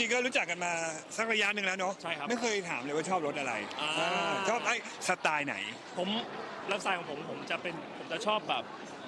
ริงๆก็รู้จักกันมาสักระยะหนึ่งแล้วเนาะใช่ครับไม่เคยถามเลยว่าชอบรถอะไรอ่าอ่าชอบไอ้สไตล์ไหน ผมไลฟ์สไตล์ของผมผมจะเป็นผมจะชอบแบบ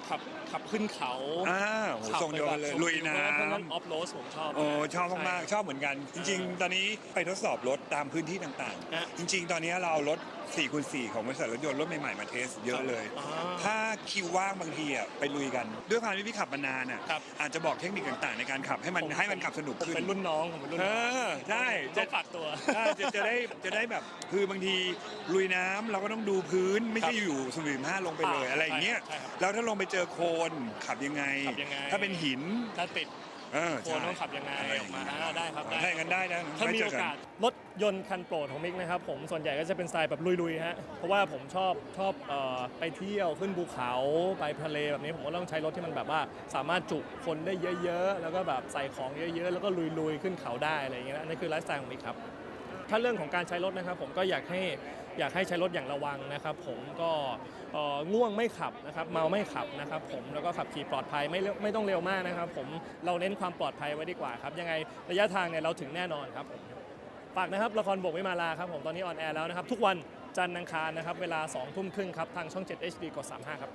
ขับขับขึ้นเขาอ่าโหขับทรงเดียวกันเลยไปแบบลุยน้เพราะฉะนั้นออฟโรดผมชอบำโอ้ชอบมากใๆชอบเหมือนกัน จริง ๆ ตอนนี้ไปทดสอบรถตามพื้นที่ต่างฮะ ๆ จริง ๆ ตอนนี้เราเอารถ4คูณ4ของบริษัทรถยนต์รถใหม่ๆมาเทสเยอะเลย อ่าถ้าคิวว่างบางทีอะไปลุยกัน ด้วยความที่พี่ขับมานานอะครับ อาจจะบอกเทคนิคต่างๆ ในการขับให้มันผมให้มันขับสนุกผมขึ้น เป็นรุ่นน้องผมเป็นรุ่นเอน้องอใช่จะจะฝากตัวใช่จะจะได้จะได้แบบคือบางทีลุยน้ำเราก็ต้องดูพื้นไม่ใช่อยู่สวิมห้าลงไปเลยอ่าอะไรอย่างเงี้ยใช่ครับ แล้วถ้าลงไปเจอโคลนขับยังไง ขับยังไง ถ้าเป็นหิน ถ้าติดเออโคลนต้องขับยังไงใช่ออกมาอ่าได้ครับได้ ถ้าอย่างนั้นได้นะถ้ามีไว้โอเจนกาสรถยนต์คันโปรดของมิกนะครับผมส่วนใหญ่ก็จะเป็นสไตล์แบบลุยๆฮะเพราะว่าผมชอบชอบเอ่อไปเที่ยวขึ้นภูเขาไปทะเลแบบนี้ผมก็ต้องใช้รถที่มันแบบว่า สามารถจุคนได้เยอะๆ แล้วก็แบบใส่ของเยอะๆ แล้วก็ลุยๆ ขึ้นเขาได้อะไรอย่างเงี้ยนะอันนี่คือไลฟ์สไตล์ของมิกครับ ถ้าเรื่องของการใช้รถนะครับ ผมก็อยากให้อยากให้ใช้รถอย่างระวังนะครับ ผมก็เอ่อง่วงไม่ขับนะครับ เมาไม่ขับนะครับ ผมแล้วก็ขับขี่ปลอดภัยไม่เร็วไม่ต้องเร็วมากนะครับ ผมเราเน้นความปลอดภัยไว้ดีกว่าครับยังไงระยะทางเนี่ยเราถึงแน่นอนครับผมฝากนะครับละครบกวิมาลาครับผมตอนนี้ออนแอร์แล้วนะครับทุกวันจันทร์อังคารนะครับเวลา2ทุ่มครึ่งครับทางช่อง 7 HD กด35ครับ